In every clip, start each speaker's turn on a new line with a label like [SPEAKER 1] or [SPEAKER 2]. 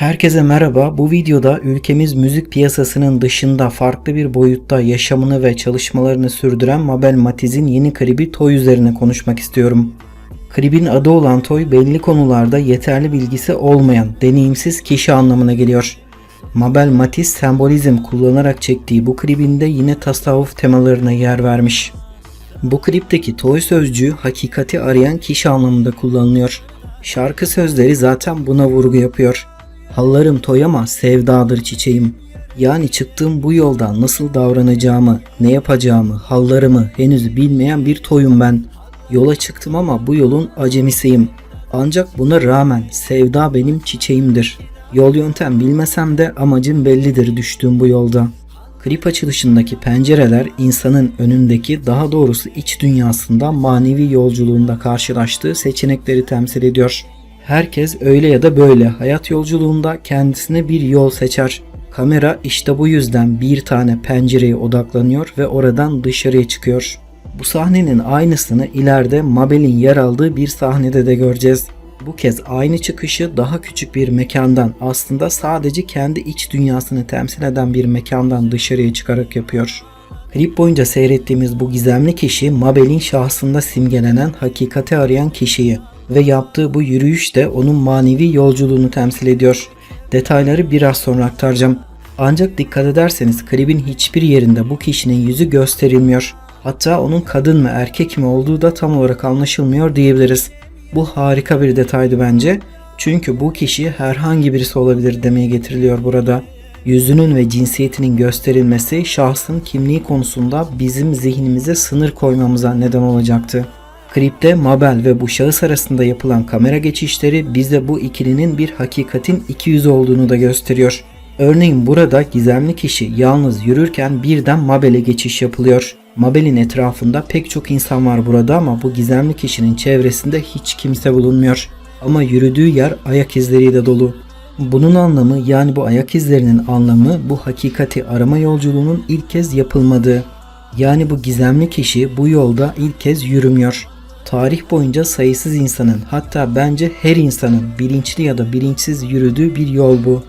[SPEAKER 1] Herkese merhaba. Bu videoda ülkemiz müzik piyasasının dışında farklı bir boyutta yaşamını ve çalışmalarını sürdüren Mabel Matiz'in yeni klibi Toy üzerine konuşmak istiyorum. Klibin adı olan Toy belli konularda yeterli bilgisi olmayan, deneyimsiz kişi anlamına geliyor. Mabel Matiz sembolizm kullanarak çektiği bu klibinde yine tasavvuf temalarına yer vermiş. Bu klipteki toy sözcüğü hakikati arayan kişi anlamında kullanılıyor. Şarkı sözleri zaten buna vurgu yapıyor. Hallarım toy ama sevdadır çiçeğim. Yani çıktığım bu yolda nasıl davranacağımı, ne yapacağımı, hallarımı henüz bilmeyen bir toyum ben. Yola çıktım ama bu yolun acemisiyim. Ancak buna rağmen sevda benim çiçeğimdir. Yol yöntem bilmesem de amacım bellidir düştüğüm bu yolda. Klip açılışındaki pencereler insanın önündeki daha doğrusu iç dünyasında manevi yolculuğunda karşılaştığı seçenekleri temsil ediyor. Herkes öyle ya da böyle hayat yolculuğunda kendisine bir yol seçer. Kamera işte bu yüzden bir tane pencereye odaklanıyor ve oradan dışarıya çıkıyor. Bu sahnenin aynısını ileride Mabel'in yer aldığı bir sahnede de göreceğiz. Bu kez aynı çıkışı daha küçük bir mekandan aslında sadece kendi iç dünyasını temsil eden bir mekandan dışarıya çıkarak yapıyor. Klip boyunca seyrettiğimiz bu gizemli kişi Mabel'in şahsında simgelenen hakikati arayan kişiyi ve yaptığı bu yürüyüş de onun manevi yolculuğunu temsil ediyor. Detayları biraz sonra aktaracağım. Ancak dikkat ederseniz klibin hiçbir yerinde bu kişinin yüzü gösterilmiyor. Hatta onun kadın mı erkek mi olduğu da tam olarak anlaşılmıyor diyebiliriz. Bu harika bir detaydı bence. Çünkü bu kişi herhangi birisi olabilir demeye getiriliyor burada. Yüzünün ve cinsiyetinin gösterilmesi şahsın kimliği konusunda bizim zihnimize sınır koymamıza neden olacaktı. Klipte Mabel ve bu şahıs arasında yapılan kamera geçişleri bize bu ikilinin bir hakikatin iki yüzü olduğunu da gösteriyor. Örneğin burada gizemli kişi yalnız yürürken birden Mabel'e geçiş yapılıyor. Mabel'in etrafında pek çok insan var burada ama bu gizemli kişinin çevresinde hiç kimse bulunmuyor. Ama yürüdüğü yer ayak izleriyle dolu. Bunun anlamı yani bu ayak izlerinin anlamı bu hakikati arama yolculuğunun ilk kez yapılmadığı. Yani bu gizemli kişi bu yolda ilk kez yürümüyor. Tarih boyunca sayısız insanın hatta bence her insanın bilinçli ya da bilinçsiz yürüdüğü bir yol bu.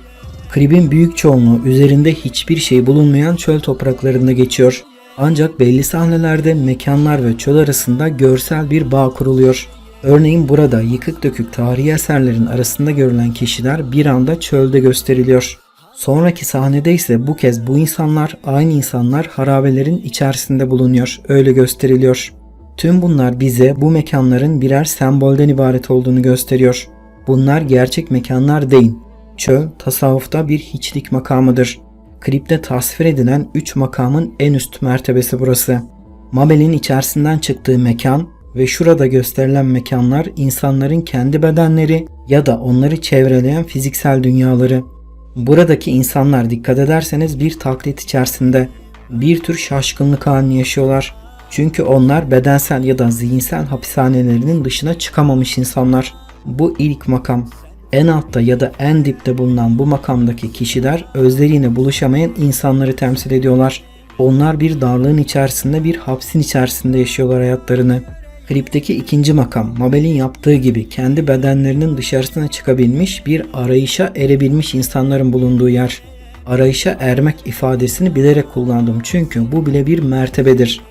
[SPEAKER 1] Klibin büyük çoğunluğu üzerinde hiçbir şey bulunmayan çöl topraklarında geçiyor. Ancak belli sahnelerde mekanlar ve çöl arasında görsel bir bağ kuruluyor. Örneğin burada yıkık dökük tarihi eserlerin arasında görülen kişiler bir anda çölde gösteriliyor. Sonraki sahnede ise bu kez bu insanlar aynı insanlar harabelerin içerisinde bulunuyor. Öyle gösteriliyor. Tüm bunlar bize bu mekanların birer sembolden ibaret olduğunu gösteriyor. Bunlar gerçek mekanlar değil. Çöl tasavvufta bir hiçlik makamıdır. Klipte tasvir edilen 3 makamın en üst mertebesi burası. Mabel'in içerisinden çıktığı mekan ve şurada gösterilen mekanlar insanların kendi bedenleri ya da onları çevreleyen fiziksel dünyaları. Buradaki insanlar dikkat ederseniz bir taklit içerisinde bir tür şaşkınlık halini yaşıyorlar. Çünkü onlar bedensel ya da zihinsel hapishanelerinin dışına çıkamamış insanlar. Bu ilk makam. En altta ya da en dipte bulunan bu makamdaki kişiler özleriyle buluşamayan insanları temsil ediyorlar. Onlar bir darlığın içerisinde bir hapsin içerisinde yaşıyorlar hayatlarını. Klipteki ikinci makam Mabel'in yaptığı gibi kendi bedenlerinin dışarısına çıkabilmiş bir arayışa erebilmiş insanların bulunduğu yer. Arayışa ermek ifadesini bilerek kullandım çünkü bu bile bir mertebedir.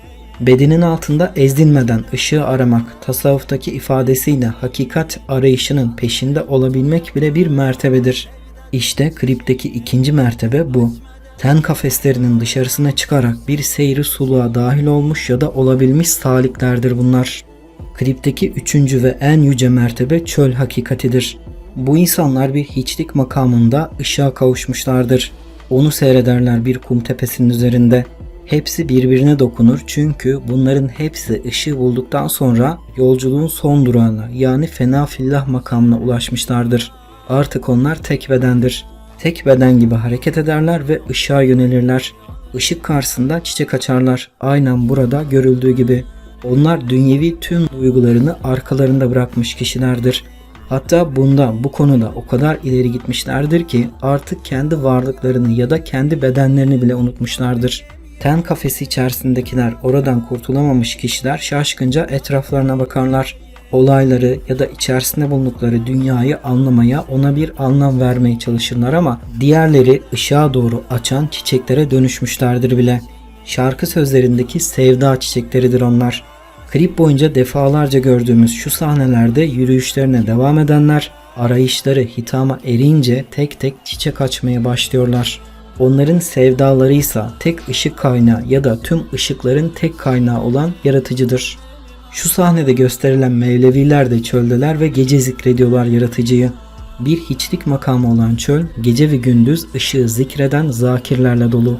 [SPEAKER 1] Bedenin altında ezilmeden ışığı aramak, tasavvuftaki ifadesiyle hakikat arayışının peşinde olabilmek bile bir mertebedir. İşte klipteki ikinci mertebe bu. Ten kafeslerinin dışarısına çıkarak bir seyri suluğa dahil olmuş ya da olabilmiş saliklerdir bunlar. Klipteki üçüncü ve en yüce mertebe çöl hakikatidir. Bu insanlar bir hiçlik makamında ışığa kavuşmuşlardır. Onu seyrederler bir kum tepesinin üzerinde. Hepsi birbirine dokunur çünkü bunların hepsi ışığı bulduktan sonra yolculuğun son durağına yani fena fillah makamına ulaşmışlardır. Artık onlar tek bedendir. Tek beden gibi hareket ederler ve ışığa yönelirler. Işık karşısında çiçek açarlar. Aynen burada görüldüğü gibi. Onlar dünyevi tüm duygularını arkalarında bırakmış kişilerdir. Hatta bunda bu konuda o kadar ileri gitmişlerdir ki artık kendi varlıklarını ya da kendi bedenlerini bile unutmuşlardır. Ten kafesi içerisindekiler oradan kurtulamamış kişiler şaşkınca etraflarına bakarlar. olayları ya da içerisinde bulundukları dünyayı anlamaya, ona bir anlam vermeye çalışırlar ama diğerleri ışığa doğru açan çiçeklere dönüşmüşlerdir bile. Şarkı sözlerindeki sevda çiçekleridir onlar. Klip boyunca defalarca gördüğümüz şu sahnelerde yürüyüşlerine devam edenler arayışları hitama erince tek tek çiçek açmaya başlıyorlar. Onların sevdalarıysa tek ışık kaynağı ya da tüm ışıkların tek kaynağı olan yaratıcıdır. Şu sahnede gösterilen Mevleviler de çöldeler ve gece zikrediyorlar yaratıcıyı. Bir hiçlik makamı olan çöl, gece ve gündüz ışığı zikreden zakirlerle dolu.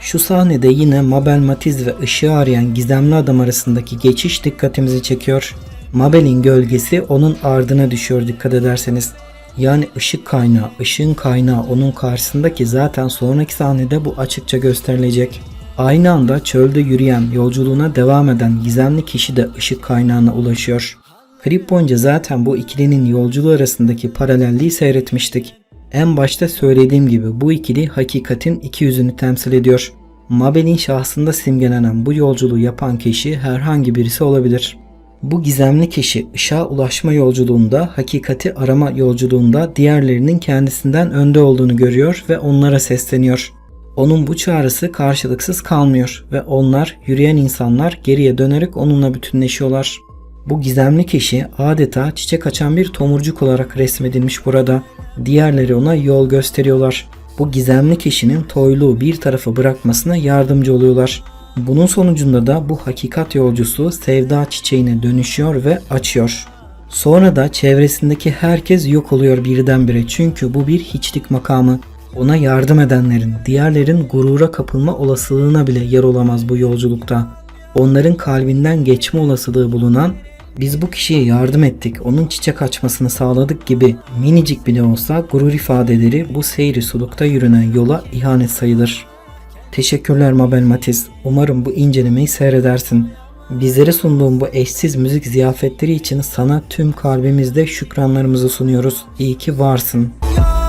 [SPEAKER 1] Şu sahnede yine Mabel Matiz ve ışığı arayan gizemli adam arasındaki geçiş dikkatimizi çekiyor. Mabel'in gölgesi onun ardına düşüyor dikkat ederseniz. Yani ışık kaynağı, ışığın kaynağı onun karşısındaki zaten sonraki sahnede bu açıkça gösterilecek. Aynı anda çölde yürüyen, yolculuğuna devam eden gizemli kişi de ışık kaynağına ulaşıyor. Klip boyunca zaten bu ikilinin yolculuğu arasındaki paralelliği seyretmiştik. En başta söylediğim gibi bu ikili hakikatin iki yüzünü temsil ediyor. Mabel'in şahsında simgelenen bu yolculuğu yapan kişi herhangi birisi olabilir. Bu gizemli kişi ışığa ulaşma yolculuğunda, hakikati arama yolculuğunda diğerlerinin kendisinden önde olduğunu görüyor ve onlara sesleniyor. Onun bu çağrısı karşılıksız kalmıyor ve onlar yürüyen insanlar geriye dönerek onunla bütünleşiyorlar. Bu gizemli kişi adeta çiçek açan bir tomurcuk olarak resmedilmiş burada. Diğerleri ona yol gösteriyorlar. Bu gizemli kişinin toyluğu bir tarafa bırakmasına yardımcı oluyorlar. Bunun sonucunda da bu hakikat yolcusu sevda çiçeğine dönüşüyor ve açıyor. Sonra da çevresindeki herkes yok oluyor birdenbire çünkü bu bir hiçlik makamı. Ona yardım edenlerin, diğerlerin gurura kapılma olasılığına bile yer olamaz bu yolculukta. Onların kalbinden geçme olasılığı bulunan biz bu kişiye yardım ettik, onun çiçek açmasını sağladık gibi minicik bile olsa gurur ifadeleri bu seyri sulukta yürünen yola ihanet sayılır. Teşekkürler Mabel Matiz. Umarım bu incelemeyi seyredersin. Bizlere sunduğum bu eşsiz müzik ziyafetleri için sana tüm kalbimizde şükranlarımızı sunuyoruz. İyi ki varsın.
[SPEAKER 2] You're